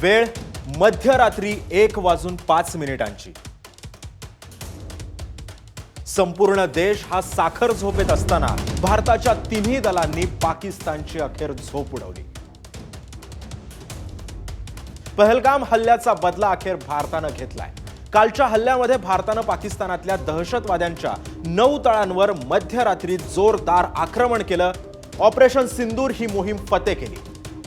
वेळ मध्यरात्री एक वाजून पाच मिनिटांची. संपूर्ण देश हा साखर झोपेत असताना भारताच्या तिन्ही दलांनी पाकिस्तानची अखेर झोप उडवली. पहलगाम हल्ल्याचा बदला अखेर भारतानं घेतलाय. कालच्या हल्ल्यामध्ये भारतानं पाकिस्तानातल्या दहशतवाद्यांच्या नऊ तळांवर मध्यरात्री जोरदार आक्रमण केलं. ऑपरेशन सिंदूर ही मोहीम फते केली.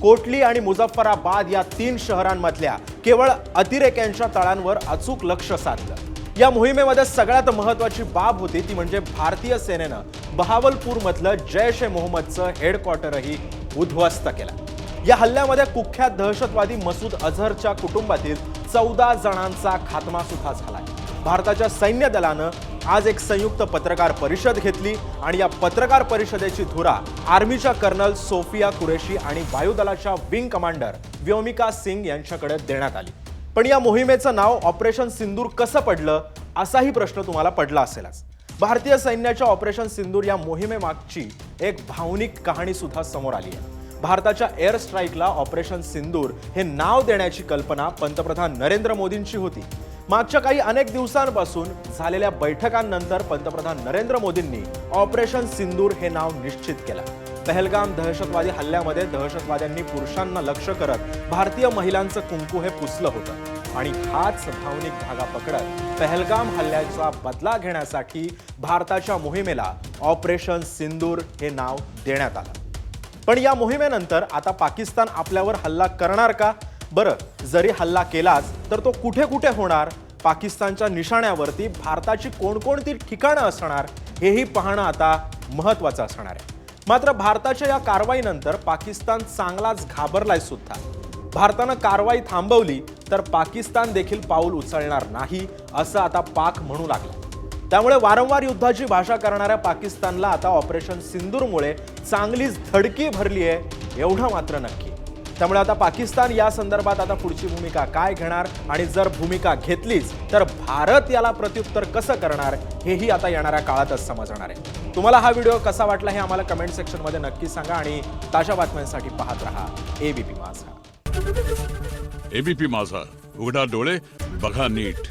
कोटली आणि मुझफ्फराबाद या तीन शहरांमधल्या केवळ अतिरेक्यांच्या तळांवर अचूक लक्ष साधलं. या मोहिमेमध्ये सगळ्यात महत्वाची बाब होती ती म्हणजे भारतीय सेनेनं बहावलपूरमधलं जैश ए मोहम्मदचं हेडक्वार्टरही उद्ध्वस्त केलं. या हल्ल्यामध्ये कुख्यात दहशतवादी मसूद अझहरच्या कुटुंबातील चौदा जणांचा खात्मा सुद्धा झालाय. भारताच्या सैन्य दलानं आज एक संयुक्त पत्रकार परिषद घेतली आणि या पत्रकार परिषदेची धुरा आर्मीच्या कर्नल सोफिया कुरेशी आणि वायुदलाच्या विंग कमांडर व्योमिका सिंग यांच्याकडे देण्यात आली. पण या मोहिमेचं नाव ऑपरेशन सिंदूर कसं पडलं असाही प्रश्न तुम्हाला पडला असेलच. भारतीय सैन्याच्या ऑपरेशन सिंदूर या मोहिमेमागची एक भावनिक कहाणी सुद्धा समोर आली आहे. भारताच्या एअर स्ट्राईकला ऑपरेशन सिंदूर हे नाव देण्याची कल्पना पंतप्रधान नरेंद्र मोदींची होती. मागच्या काही अनेक दिवसांपासून झालेल्या बैठकांनंतर पंतप्रधान नरेंद्र मोदींनी ऑपरेशन सिंदूर हे नाव निश्चित केलं. पहलगाम दहशतवादी हल्ल्यामध्ये दहशतवाद्यांनी पुरुषांना लक्ष करत भारतीय महिलांचं कुंकू हे पुसलं होतं. आणि हाच भावनिक धागा पकडत पहलगाम हल्ल्याचा बदला घेण्यासाठी भारताच्या मोहिमेला ऑपरेशन सिंदूर हे नाव देण्यात आलं. पण या मोहिमेनंतर आता पाकिस्तान आपल्यावर हल्ला करणार का? बरं जरी हल्ला केलाच तर तो कुठे कुठे होणार? पाकिस्तानच्या निशाण्यावरती भारताची कोणकोणती ठिकाणं असणार? हेही पाहणं आता महत्वाचं असणार आहे. मात्र भारताच्या या कारवाईनंतर पाकिस्तान चांगलाच घाबरलाय सुद्धा. भारतानं कारवाई थांबवली तर पाकिस्तान देखील पाऊल उचलणार नाही असं आता पाक म्हणू लागलं. त्यामुळे वारंवार युद्धाची भाषा करणाऱ्या पाकिस्तानला आता ऑपरेशन सिंदूरमुळे चांगलीच धडकी भरली आहे एवढं मात्र नक्की. त्यामुळे आता पाकिस्तान या संदर्भात आता पुढची भूमिका काय घेणार आणि जर भूमिका घेतलीच तर भारत याला प्रत्युत्तर कसं करणार हेही आता येणाऱ्या काळातच समजणार आहे. तुम्हाला हा व्हिडिओ कसा वाटला हे आम्हाला कमेंट सेक्शनमध्ये नक्की सांगा आणि ताज्या बातम्यांसाठी पाहत राहा एबीपी माझा. एबीपी माझा. उघडा डोळे बघा नीट.